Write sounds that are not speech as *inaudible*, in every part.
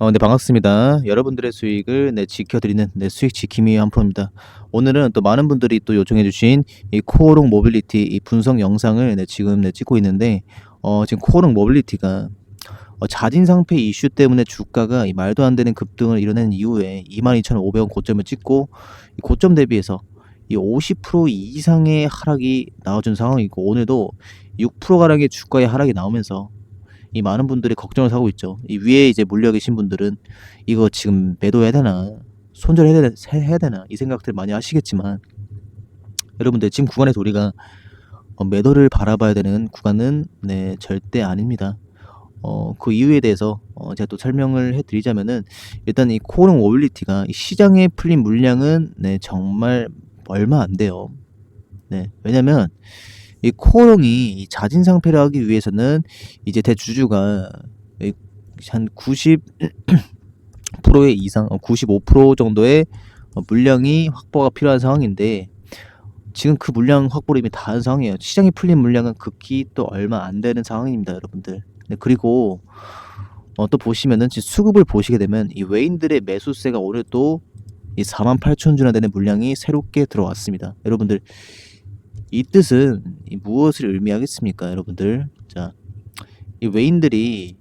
어, 네, 반갑습니다. 여러분들의 수익을 네, 지켜드리는 네, 수익 지킴이 한 프로입니다. 오늘은 또 많은 분들이 또 요청해주신 이 코오롱 모빌리티 이 분석 영상을 네, 지금 네, 찍고 있는데, 어, 지금 코오롱 모빌리티가 어, 자진상폐 이슈 때문에 주가가 이 말도 안 되는 급등을 이뤄낸 이후에 22,500원 고점을 찍고 이 고점 대비해서 이 50% 이상의 하락이 나와준 상황이고 오늘도 6%가량의 주가의 하락이 나오면서 이 많은 분들이 걱정을 하고 있죠. 이 위에 이제 물려 계신 분들은 이거 지금 매도해야 되나, 손절해야 해야 되나 이 생각들 많이 하시겠지만 여러분들 지금 구간에서 우리가 어, 매도를 바라봐야 되는 구간은 네 절대 아닙니다. 어, 그 이유에 대해서 어, 제가 또 설명을 해드리자면은 일단 이 코오롱 오빌리티가 이 시장에 풀린 물량은 네 정말 얼마 안 돼요. 네 왜냐면 이 코오롱이 이 자진 상폐를 하기 위해서는 이제 대주주가 이한 90%의 *clears throat* 이상, 어, 95% 정도의 어, 물량이 확보가 필요한 상황인데 지금 그 물량 확보를 이미 다한 상황이에요. 시장에 풀린 물량은 극히 또 얼마 안 되는 상황입니다, 여러분들. 네, 그리고 어, 또 보시면은 지금 수급을 보시게 되면 이 외인들의 매수세가 오늘 또이 4만 8천 주나 되는 물량이 새롭게 들어왔습니다. 여러분들 이 뜻은 이 무엇을 의미하겠습니까, 여러분들? 자, 이 외인들이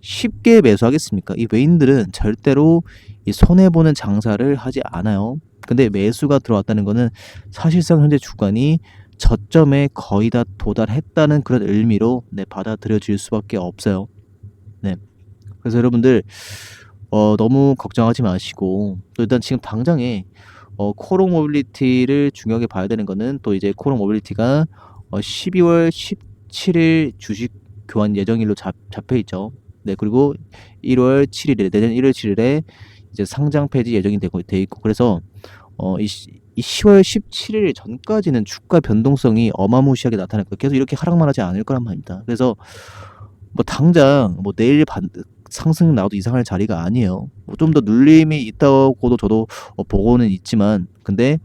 쉽게 매수하겠습니까? 이 외인들은 절대로 이 손해 보는 장사를 하지 않아요. 근데 매수가 들어왔다는 거는 사실상 현재 주간이 저점에 거의 다 도달했다는 그런 의미로 네, 받아들여질 수밖에 없어요. 네. 그래서 여러분들 어, 너무 걱정하지 마시고 또 일단 지금 당장에 어, 코롱 모빌리티를 중요하게 봐야 되는 거는 또 이제 코롱 모빌리티가 어, 12월 17일 주식 교환 예정일로 잡, 잡혀 있죠. 네, 그리고 1월 7일에 내년 1월 7일에 이제 상장 폐지 예정이 되고 돼 있고 그래서 어, 이, 시- 이 10월 17일 전까지는 주가 변동성이 어마무시하게 나타날 거예요. 계속 이렇게 하락만 하지 않을 거란 말입니다. 그래서 뭐 당장 뭐 내일 반, 상승 나와도 이상할 자리가 아니에요. 뭐 좀더 눌림이 있다고도 저도 어, 보고는 있지만 근데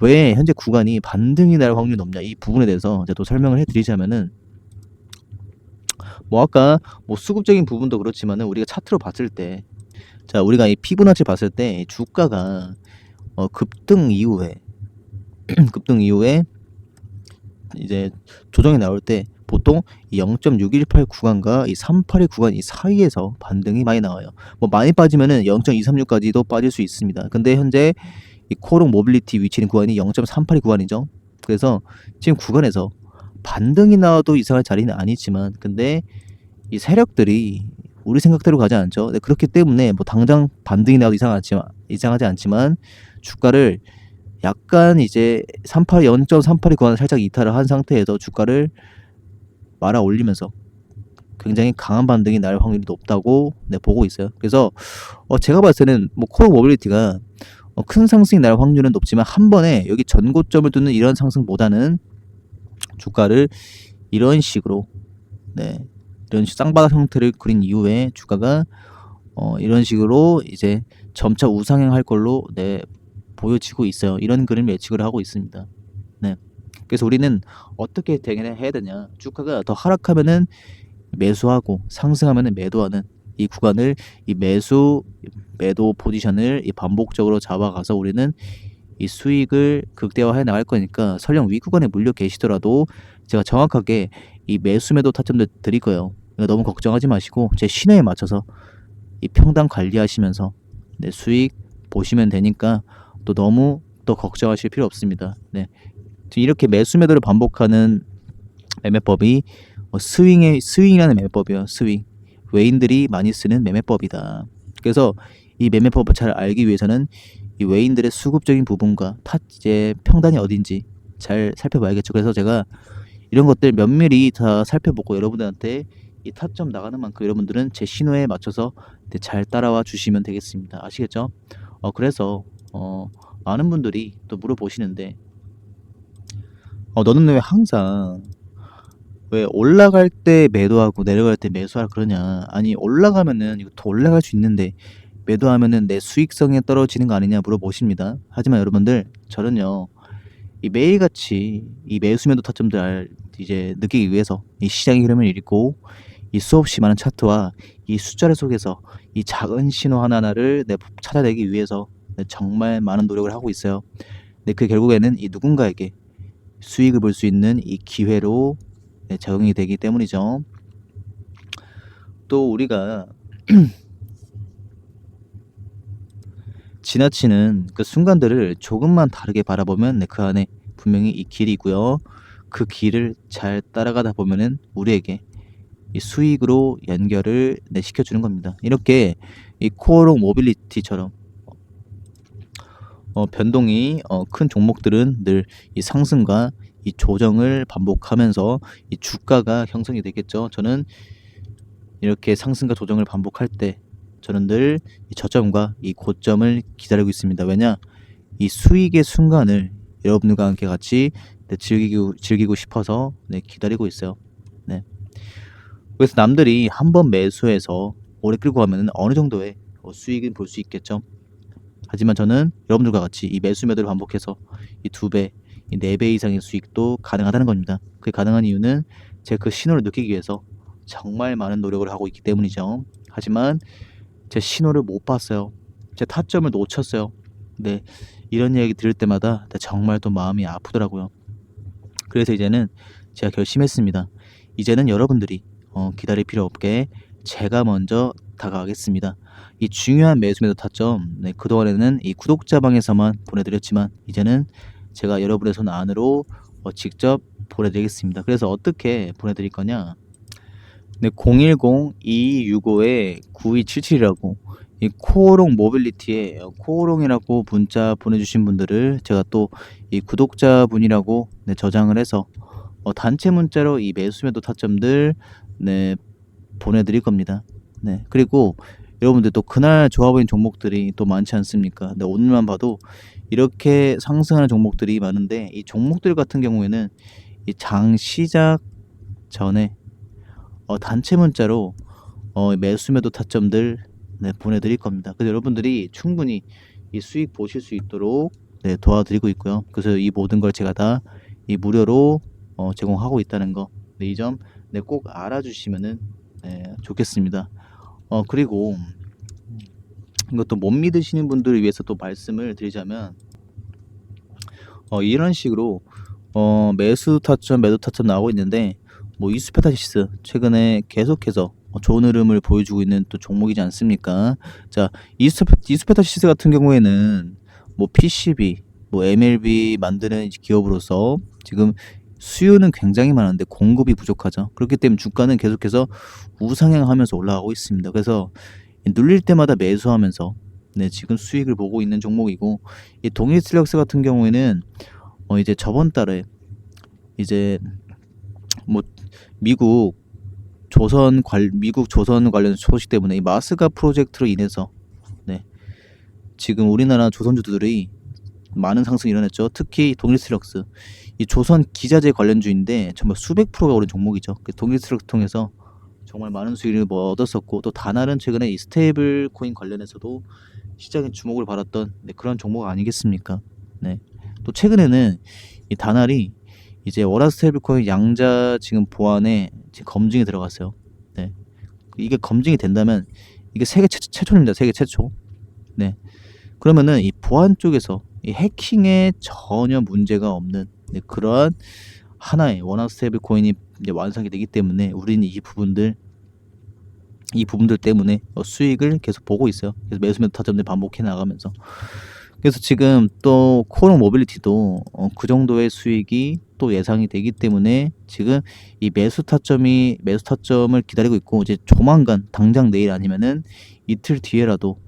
왜 현재 구간이 반등이 날 확률이 높냐 이 부분에 대해서 제가 또 설명을 해드리자면은 뭐 아까 뭐 수급적인 부분도 그렇지만은 우리가 차트로 봤을 때 자 우리가 이 피부나치 봤을 때 주가가 어, 급등 이후에 *clears throat* 급등 이후에 이제 조정이 나올 때 보통 이0.618 구간과 이 382 구간 이 사이에서 반등이 많이 나와요. 뭐 많이 빠지면은 0.236까지도 빠질 수 있습니다. 근데 현재 이 코롱 모빌리티 위치는 구간이 0.382 구간이죠. 그래서 지금 구간에서 반등이 나와도 이상할 자리는 아니지만 근데 이 세력들이 우리 생각대로 가지 않죠. 네, 그렇기 때문에 뭐 당장 반등이 나와도 이상하지만 이상하지 않지만 주가를 약간 이제 38 0.382 구간을 살짝 이탈을 한 상태에서 주가를 말아 올리면서 굉장히 강한 반등이 날 확률이 높다고 네, 보고 있어요. 그래서 어, 제가 봤을 때는 뭐 코어 모빌리티가 어, 큰 상승이 날 확률은 높지만 한 번에 여기 전고점을 뚫는 이런 상승보다는 주가를 이런 식으로 네 이런 쌍바닥 형태를 그린 이후에 주가가 어, 이런 식으로 이제 점차 우상향할 걸로 네 보여지고 있어요. 이런 그림 예측을 하고 있습니다. 네. 그래서 우리는 어떻게 대응해야 되냐? 주가가 더 하락하면은 매수하고 상승하면은 매도하는 이 구간을 이 매수 매도 포지션을 이 반복적으로 잡아가서 우리는 이 수익을 극대화해 나갈 거니까 설령 위 구간에 물려 계시더라도 제가 정확하게 이 매수 매도 타점들 드릴 거예요. 그러니까 너무 걱정하지 마시고 제 신호에 맞춰서 이 평단 관리하시면서 네, 수익 보시면 되니까 또 너무 또 걱정하실 필요 없습니다. 네. 이렇게 매수 매도를 반복하는 매매법이 어, 스윙의 스윙이라는 매매법이에요. 스윙. 외인들이 많이 쓰는 매매법이다. 그래서 이 매매법을 잘 알기 위해서는 이 외인들의 수급적인 부분과 타 이제 평단이 어딘지 잘 살펴봐야겠죠. 그래서 제가 이런 것들 면밀히 다 살펴보고 여러분들한테 이 타점 나가는 만큼 여러분들은 제 신호에 맞춰서 네, 잘 따라와 주시면 되겠습니다. 아시겠죠? 어 그래서 어 많은 분들이 또 물어보시는데 어 너는 왜 항상 왜 올라갈 때 매도하고 내려갈 때 매수하라 그러냐? 아니 올라가면은 이거 더 올라갈 수 있는데 매도하면은 내 수익성이 떨어지는 거 아니냐 물어보십니다. 하지만 여러분들 저는요 이 매일같이 이 매수 매도 타점들 알- 이제 느끼기 위해서 이 시장의 흐름을 읽고 이 수없이 많은 차트와 이 숫자를 속에서 이 작은 신호 하나하나를 네, 찾아내기 위해서 네, 정말 많은 노력을 하고 있어요. 네, 그 결국에는 이 누군가에게 수익을 볼 수 있는 이 기회로 네, 적용이 되기 때문이죠. 또 우리가 *clears throat* 지나치는 그 순간들을 조금만 다르게 바라보면 네, 그 안에 분명히 이 길이 있고요. 그 길을 잘 따라가다 보면은 우리에게 이 수익으로 연결을 네, 시켜주는 겁니다. 이렇게 이 코어롱 모빌리티처럼 어, 변동이 어, 큰 종목들은 늘 이 상승과 이 조정을 반복하면서 이 주가가 형성이 되겠죠. 저는 이렇게 상승과 조정을 반복할 때 저는 늘 이 저점과 이 고점을 기다리고 있습니다. 왜냐? 이 수익의 순간을 여러분들과 함께 같이 네, 즐기고 즐기고 싶어서 네, 기다리고 있어요. 네. 그래서 남들이 한 번 매수해서 오래 끌고 가면 어느 정도의 어, 수익은 볼 수 있겠죠. 하지만 저는 여러분들과 같이 이 매수 매도를 반복해서 이 두 배, 이 네 배 이상의 수익도 가능하다는 겁니다. 그게 가능한 이유는 제가 그 신호를 느끼기 위해서 정말 많은 노력을 하고 있기 때문이죠. 하지만 제 신호를 못 봤어요. 제 타점을 놓쳤어요. 네, 이런 얘기 들을 때마다 정말 또 마음이 아프더라고요. 그래서 이제는 제가 결심했습니다. 이제는 여러분들이 어, 기다릴 필요 없게 제가 먼저 다가가겠습니다. 이 중요한 매수 매도 타점 네, 그동안에는 이 구독자 방에서만 보내드렸지만 이제는 제가 여러분의 손 안으로 어, 직접 보내드리겠습니다. 그래서 어떻게 보내드릴 거냐? 네, 010-2265-9277이라고 이 코오롱 모빌리티에 코오롱이라고 문자 보내주신 분들을 제가 또 이 구독자분이라고 네, 저장을 해서 어, 단체 문자로 이 매수 매도 타점들 네, 보내드릴 겁니다. 네, 그리고 여러분들 또 그날 좋아 보이는 종목들이 또 많지 않습니까? 네, 오늘만 봐도 이렇게 상승하는 종목들이 많은데 이 종목들 같은 경우에는 이 장 시작 전에 어, 단체 문자로 어, 매수 매도 타점들 네, 보내드릴 겁니다. 그래서 여러분들이 충분히 이 수익 보실 수 있도록 네, 도와드리고 있고요. 그래서 이 모든 걸 제가 다 이 무료로 어, 제공하고 있다는 거, 네, 이점 네, 꼭 알아주시면은 네, 좋겠습니다. 어 그리고 이것도 못 믿으시는 분들을 위해서 또 말씀을 드리자면 어 이런 식으로 어 매수 타점 매도 타점 나오고 있는데 뭐 이스페타시스 최근에 계속해서 어, 좋은 흐름을 보여주고 있는 또 종목이지 않습니까? 자 이스페, 이스페타시스 같은 경우에는 뭐 PCB 뭐 MLB 만드는 기업으로서 지금 수요는 굉장히 많은데 공급이 부족하죠. 그렇기 때문에 주가는 계속해서 우상향하면서 올라가고 있습니다. 그래서 눌릴 때마다 매수하면서 네, 지금 수익을 보고 있는 종목이고 이 동일슬력스 같은 경우에는 어 이제 저번 달에 이제 뭐 미국 조선 관 미국 조선 관련 소식 때문에 이 마스가 프로젝트로 인해서 네 지금 우리나라 조선주들이 많은 상승이 일어났죠. 특히 동일슬력스 이 조선 기자재 관련주인데 정말 수백 프로가 오른 종목이죠. 그 동일슬력스 통해서 정말 많은 수익을 뭐 얻었었고 또 다날은 최근에 이 스테이블 코인 관련해서도 시장의 주목을 받았던 네, 그런 종목 아니겠습니까? 네. 또 최근에는 이 다날이 이제 워라 스테이블 코인 양자 지금 보안에 지금 검증이 들어갔어요. 네. 이게 검증이 된다면 이게 세계 최, 최초입니다. 세계 최초. 네. 그러면은 이 보안 쪽에서 이 해킹에 전혀 문제가 없는 네, 그러한 하나의 원화 스테이블 코인이 이제 완성이 되기 때문에 우리는 이 부분들 이 부분들 때문에 어, 수익을 계속 보고 있어요. 그래서 매수 매도 타점들 반복해 나가면서 그래서 지금 또 코롱 모빌리티도 어, 그 정도의 수익이 또 예상이 되기 때문에 지금 이 매수 타점이 매수 타점을 기다리고 있고 이제 조만간 당장 내일 아니면은 이틀 뒤에라도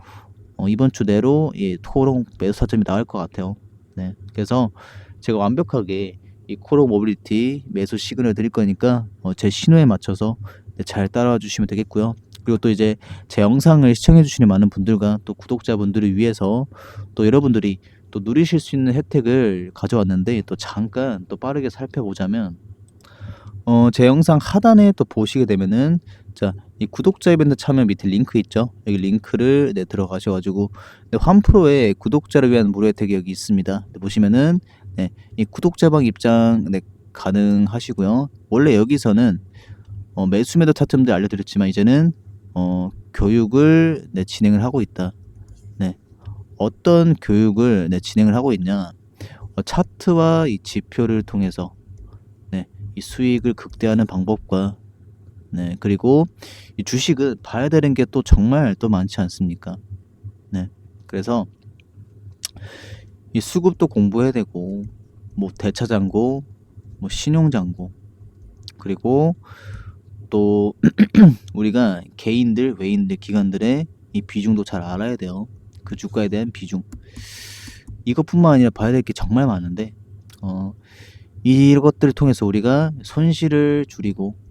어, 이번 주 내로 이 코롱 매수 타점이 나올 것 같아요. 네, 그래서 제가 완벽하게 이 코롱 모빌리티 매수 시그널 드릴 거니까 어, 제 신호에 맞춰서 네, 잘 따라와 주시면 되겠고요. 그리고 또 이제 제 영상을 시청해 주시는 많은 분들과 또 구독자분들을 위해서 또 여러분들이 또 누리실 수 있는 혜택을 가져왔는데 또 잠깐 또 빠르게 살펴보자면 어, 제 영상 하단에 또 보시게 되면은 자, 이 구독자 이벤트 참여 밑에 링크 있죠? 여기 링크를 네, 들어가셔 가지고 네, 환프로의 구독자를 위한 무료 혜택이 여기 있습니다. 네, 보시면은 네, 이 구독자방 입장 네, 가능하시고요. 원래 여기서는 어, 매수 매도 타점들 알려드렸지만 이제는 어, 교육을 네, 진행을 하고 있다. 네. 어떤 교육을 네, 진행을 하고 있냐? 어, 차트와 이 지표를 통해서 네, 이 수익을 극대화하는 방법과 네, 그리고 이 주식은 봐야 되는 게 또 정말 또 많지 않습니까? 네. 그래서 이 수급도 공부해야 되고 뭐 대차장고, 뭐 신용장고 그리고 또 *clears throat* 우리가 개인들, 외인들, 기관들의 이 비중도 잘 알아야 돼요. 그 주가에 대한 비중. 이것뿐만 아니라 봐야 될 게 정말 많은데 어, 이것들을 통해서 우리가 손실을 줄이고 어,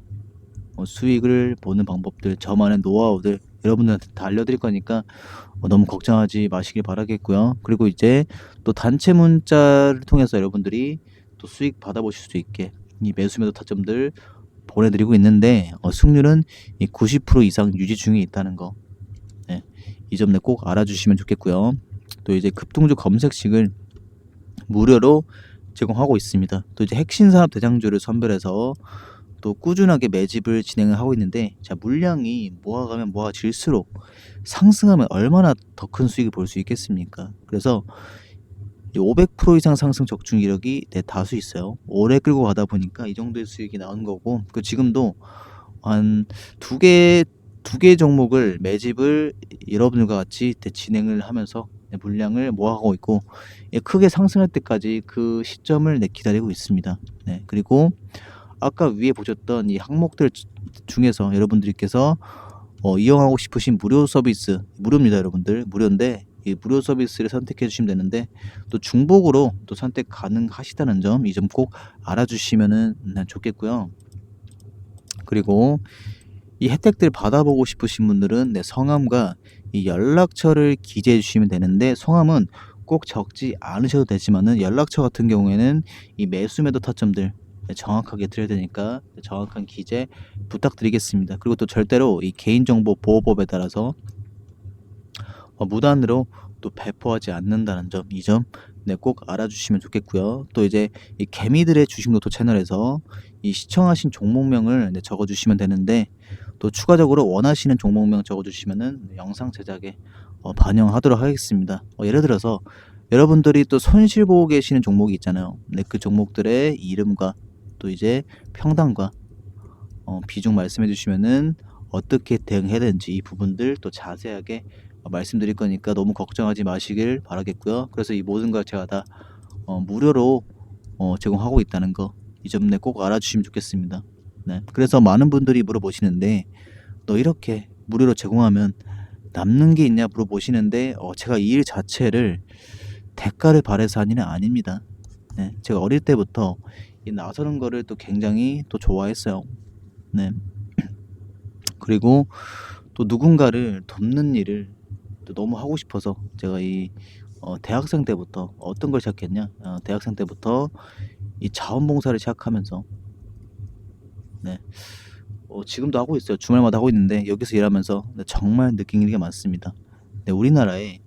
수익을 보는 방법들, 저만의 노하우들 여러분들한테 다 알려드릴 거니까 어, 너무 걱정하지 마시길 바라겠고요. 그리고 이제 또 단체 문자를 통해서 여러분들이 또 수익 받아보실 수 있게 이 매수 매도 타점들 보내드리고 있는데 어, 승률은 이90% 이상 유지 중에 있다는 거. 네, 이 점을 꼭 알아주시면 좋겠고요. 또 이제 급등주 검색식을 무료로 제공하고 있습니다. 또 이제 핵심 산업 대장주를 선별해서 또 꾸준하게 매집을 진행을 하고 있는데 자 물량이 모아가면 모아질수록 상승하면 얼마나 더 큰 수익을 볼 수 있겠습니까? 그래서 500% 이상 상승 적중 이력이 네, 다수 있어요. 오래 끌고 가다 보니까 이 정도의 수익이 나온 거고 그 지금도 한 두 개 두 개 종목을 매집을 여러분들과 같이 대- 진행을 하면서 네, 물량을 모아가고 있고 예, 크게 상승할 때까지 그 시점을 네, 기다리고 있습니다. 네, 그리고 아까 위에 보셨던 이 항목들 주- 중에서 여러분들께서 어, 이용하고 싶으신 무료 서비스 무료입니다, 여러분들 무료인데 이 무료 서비스를 선택해 주시면 되는데 또 중복으로 또 선택 가능하시다는 점 이 점 꼭 알아주시면은 네, 좋겠고요. 그리고 이 혜택들 받아보고 싶으신 분들은 내 성함과 이 연락처를 기재해 주시면 되는데 성함은 꼭 적지 않으셔도 되지만은 연락처 같은 경우에는 이 매수 매도 타점들 정확하게 드려야 되니까 정확한 기재 부탁드리겠습니다. 그리고 또 절대로 이 개인정보 보호법에 따라서 어, 무단으로 또 배포하지 않는다는 점, 이 점, 네, 꼭 알아주시면 좋겠고요. 또 이제 이 개미들의 주식노트 채널에서 이 시청하신 종목명을 네, 적어주시면 되는데 또 추가적으로 원하시는 종목명 적어주시면은 영상 제작에 어, 반영하도록 하겠습니다. 어, 예를 들어서 여러분들이 또 손실 보고 계시는 종목이 있잖아요. 네, 그 종목들의 이름과 또 이제 평단과 어, 비중 말씀해 주시면은 어떻게 대응해야 되는지 이 부분들 또 자세하게 어, 말씀드릴 거니까 너무 걱정하지 마시길 바라겠고요. 그래서 이 모든 걸 제가 다 어, 무료로 어, 제공하고 있다는 거 이 점에 꼭 알아주시면 좋겠습니다. 네. 그래서 많은 분들이 물어보시는데 너 이렇게 무료로 제공하면 남는 게 있냐 물어보시는데 어, 제가 이 일 자체를 대가를 바래서 한 일은 아닙니다. 네. 제가 어릴 때부터 이 나서는 거를 또 굉장히 또 좋아했어요. 네. *clears throat* 그리고 또 누군가를 돕는 일을 또 너무 하고 싶어서 제가 이 어, 대학생 때부터 어떤 걸 시작했냐? 어, 대학생 때부터 이 자원봉사를 시작하면서 네. 어, 지금도 하고 있어요. 주말마다 하고 있는데 여기서 일하면서 네, 정말 느끼는 게 많습니다. 네, 우리나라에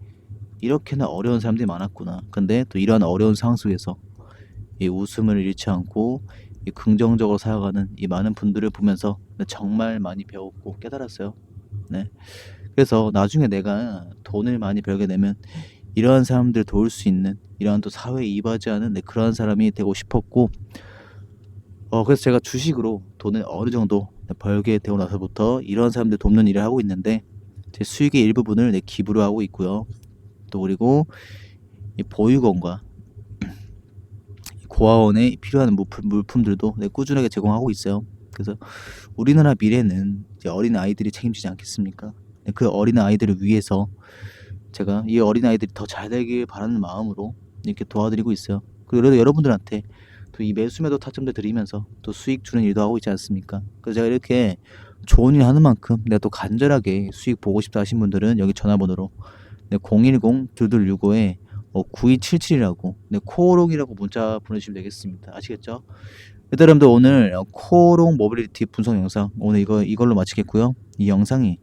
이렇게나 어려운 사람들이 많았구나. 근데 또 이러한 어려운 상황 속에서 이 웃음을 잃지 않고 이 긍정적으로 살아가는 이 많은 분들을 보면서 네, 정말 많이 배웠고 깨달았어요. 네. 그래서 나중에 내가 돈을 많이 벌게 되면 이러한 사람들 도울 수 있는 이러한 또 사회에 이바지하는 네, 그러한 사람이 되고 싶었고 어 그래서 제가 주식으로 돈을 어느 정도 네, 벌게 되고 나서부터 이러한 사람들 돕는 일을 하고 있는데 제 수익의 일부분을 네, 기부를 하고 있고요. 또 그리고 이 보육원과 이 고아원에 필요한 물품, 물품들도 네, 꾸준하게 제공하고 있어요. 그래서 우리나라 미래는 어린 아이들이 책임지지 않겠습니까? 네, 그 어린 아이들을 위해서 제가 이 어린 아이들이 더 잘 되길 바라는 마음으로 이렇게 도와드리고 있어요. 그리고 여러분들한테 또 이 매수 매도 타점들 드리면서 또 수익 주는 일도 하고 있지 않습니까? 그래서 제가 이렇게 좋은 일 하는 만큼 내가 또 간절하게 수익 보고 싶다 하신 분들은 여기 전화번호로 네, 010-2265에 어, 9277이라고 네, 코오롱이라고 문자 보내주시면 되겠습니다. 아시겠죠? 일단 여러분들 오늘 어, 코오롱 모빌리티 분석 영상 오늘 이거 이걸로 마치겠고요. 이 영상이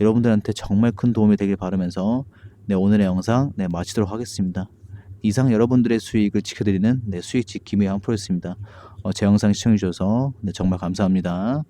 여러분들한테 정말 큰 도움이 되길 바라면서 네, 오늘의 영상 네, 마치도록 하겠습니다. 이상 여러분들의 수익을 지켜드리는 네, 수익 지킴이 한 프로였습니다. 어, 제 영상 시청해주셔서 네, 정말 감사합니다.